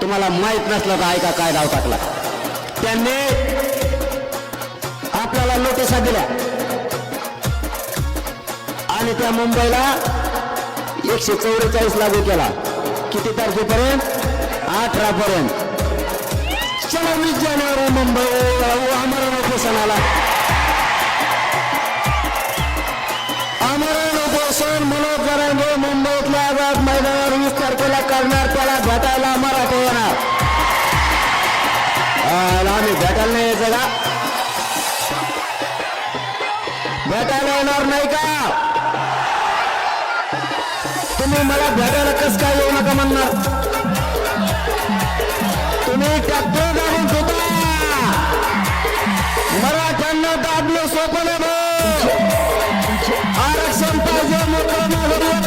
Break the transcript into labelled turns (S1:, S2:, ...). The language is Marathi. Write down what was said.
S1: तुम्हाला माहीत नसलं का ऐका काय डाव टाकला. त्यांनी आपल्याला नोटिसा दिल्या. आणि त्या मुंबईला एकशे चौवेचाळीस लागू केला. किती तारखेपर्यंत? अठरा पर्यंत सव्वीस जानेवारी मुंबई आमरण उपोषणाला. अमरण उपोषण मनोज जरांगे मुंबईतल्या मैदानावर वीस तारखेला करणार त्याला भेटायला आम्ही भेटायला नाही यायचं का? भेटायला येणार नाही का? तुम्ही मला भेटायला कस काय येऊ नका म्हणणार? तुम्ही ट्रॅक्टर दाबून सुद्धा मराठ्यांना दाबलं सोपं नाही आरक्षण पाहिजे मोकळं मागून